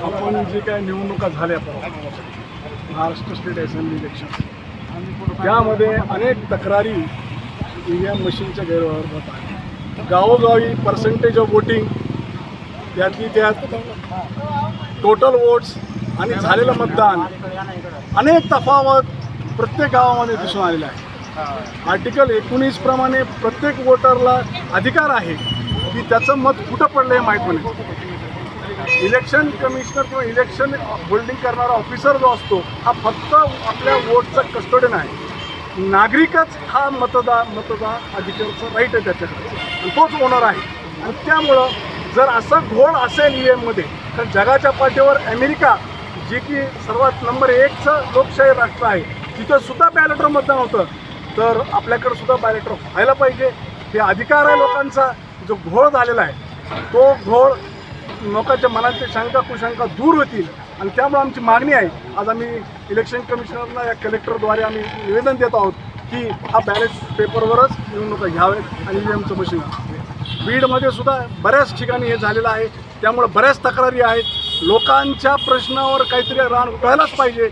आपण जे काय निवडणुका झाल्या महाराष्ट्र स्टेट असेंब्ली इलेक्शन त्यामध्ये अनेक तक्रारी ई व्ही एम मशीनच्या गैरव्यवहार होत आहेत. गावोगावी पर्सेंटेज ऑफ वोटिंग त्यातली त्यात टोटल वोट्स आणि झालेलं मतदान अनेक तफावत प्रत्येक गावामध्ये दिसून आलेला आहे. आर्टिकल एकोणीस प्रमाणे प्रत्येक वोटरला अधिकार आहे की त्याचं मत कुठं पडलं हे माहीत नाही. इलेक्शन कमिशनर किंवा इलेक्शन होल्डिंग करणारा ऑफिसर जो असतो हा फक्त आपल्या वोटचा कस्टोडियन आहे. नागरिकच हा मतदार मतदार अधिकारचा राईट आहे त्याच्याकडे. आणि तोच ओनर आहे. आणि त्यामुळं जर असं घोळ असेल ई एममध्ये तर जगाच्या पाठीवर अमेरिका जे की सर्वात नंबर एकचं लोकशाही राष्ट्र आहे. तिथं सुद्धा बॅलेटर मतदान होतं. तर आपल्याकडे सुद्धा बॅलेटर व्हायला पाहिजे. हे अधिकार आहे लोकांचा. जो घोळ झालेला आहे तो घोळ लोकांच्या मनातली शंका कुशंका दूर होतील. आणि त्यामुळे आमची मागणी आहे. आज आम्ही इलेक्शन कमिशनरला या कलेक्टरद्वारे आम्ही निवेदन देत आहोत की हा बॅलेट पेपरवरच निवडणुका घ्यावेत आणि ई एमचं मशीन. बीडमध्ये सुद्धा बऱ्याच ठिकाणी हे झालेलं आहे. त्यामुळे बऱ्याच तक्रारी आहेत. लोकांच्या प्रश्नावर काहीतरी रान उठायलाच पाहिजे.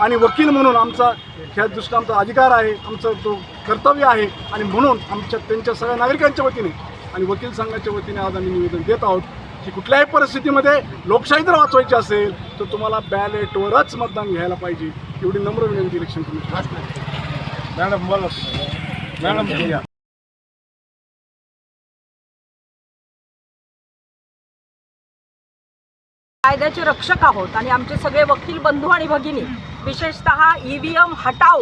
आणि वकील म्हणून आमचा ह्या दृष्टी आमचा अधिकार आहे आमचं तो कर्तव्य आहे. आणि म्हणून आमच्या त्यांच्या सगळ्या नागरिकांच्या वतीने आणि वकील संघाच्या वतीने आज आम्ही निवेदन देत आहोत की कुठल्याही परिस्थितीमध्ये लोकशाही जर वाचवायची असेल तर तुम्हाला बॅलेटवरच मतदान घ्यायला पाहिजे. एवढी नम्र विनंती इलेक्शन कमिशन मॅडम बोला. मॅडम कायद्याचे रक्षक आहोत आणि आमचे सगळे वकील बंधू आणि भगिनी विशेषतः ईव्हीएम हटाओ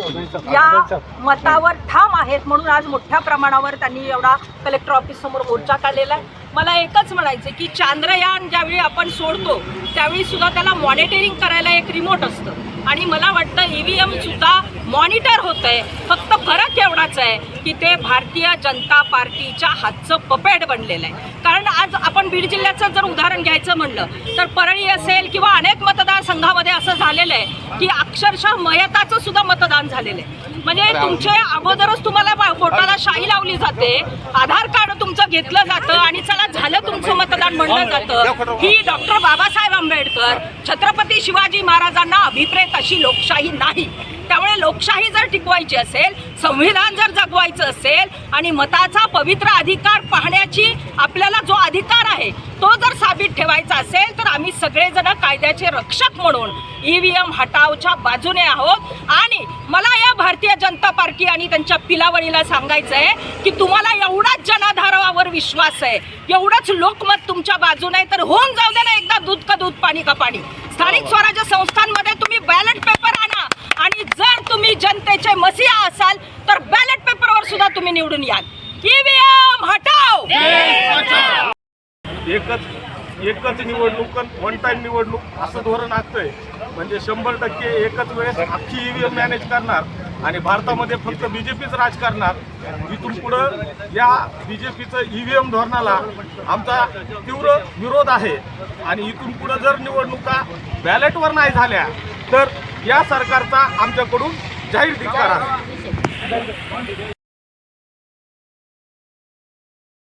या मतावर ठाम आहेत म्हणून आज मोठ्या प्रमाणावर त्यांनी एवढा कलेक्टर ऑफिस समोर मोर्चा काढलेला आहे. मला एकच म्हणायचं की चांद्रयान ज्यावेळी आपण सोडतो त्यावेळी सुद्धा त्याला मॉनिटरिंग करायला एक रिमोट असतं. आणि मला वाटतं ई व्ही सुद्धा मॉनिटर होत आहे फक्त फरक एवढाच आहे की ते भारतीय जनता पार्टीच्या हातचं पपेट बनलेलं आहे. कारण आज आपण बीड जिल्ह्याचं जर उदाहरण घ्यायचं म्हणलं तर परळी असेल किंवा अनेक मतदारसंघामध्ये असं झालेलं आहे की अक्षरशः मयताचं सुद्धा मतदान झालेलं आहे. म्हणजे तुमचे अगोदरच तुम्हाला पोटाला शाही लावली जाते आधार कार्ड तुमचं घेतलं जातं आणि चला झालं तुमचं मतदान म्हणलं जातं. ही डॉक्टर बाबासाहेब आंबेडकर छत्रपती शिवाजी महाराजांना अभिप्रेत अशी लोकशाही नाही. त्यामुळे लोकशाही जर टिकवायची असेल संविधान जर जगवायचं असेल आणि मताचा पवित्र अधिकार पाहण्याची आपल्याला जो अधिकार आहे. तो जर साबित ठेवायचा असेल तर आम्ही सगळेजण कायद्याचे रक्षक म्हणून ईव्हीएम हटावच्या बाजूने आहोत. आणि मला या भारतीय जनता पार्टी आणि त्यांच्या पिलावळीला सांगायचं आहे की तुम्हाला एवढाच जनाधारावर विश्वास आहे एवढंच लोकमत तुमच्या बाजूने आहे तर होऊन जाऊ दे ना एकदा दूध का दूध पाणी का पाणी. स्थानिक स्वराज्य संस्थांमध्ये तुम्ही बॅलेट पेपर आणा. आणि जर तुम्ही जनतेचे मसिहा असाल तर बॅलेट पेपरवर सुद्धा तुम्ही निवडून याल. ईव्हीएम हटाव! एकच एकच निवडणूक वन टाईम निवडणूक असं धोरण आखतंय. म्हणजे शंभर टक्के एकच वेळेस अख्खी ईव्हीएम मॅनेज करणार आणि भारतामध्ये फक्त बीजेपीच राज करणार. इथून पुढं या बीजेपीचं ईव्हीएम धोरणाला आमचा तीव्र विरोध आहे. आणि इथून पुढं जर निवडणुका बॅलेटवर नाही झाल्या तर या सरकारचा आमच्याकडून जाहीर धिक्कार आहे.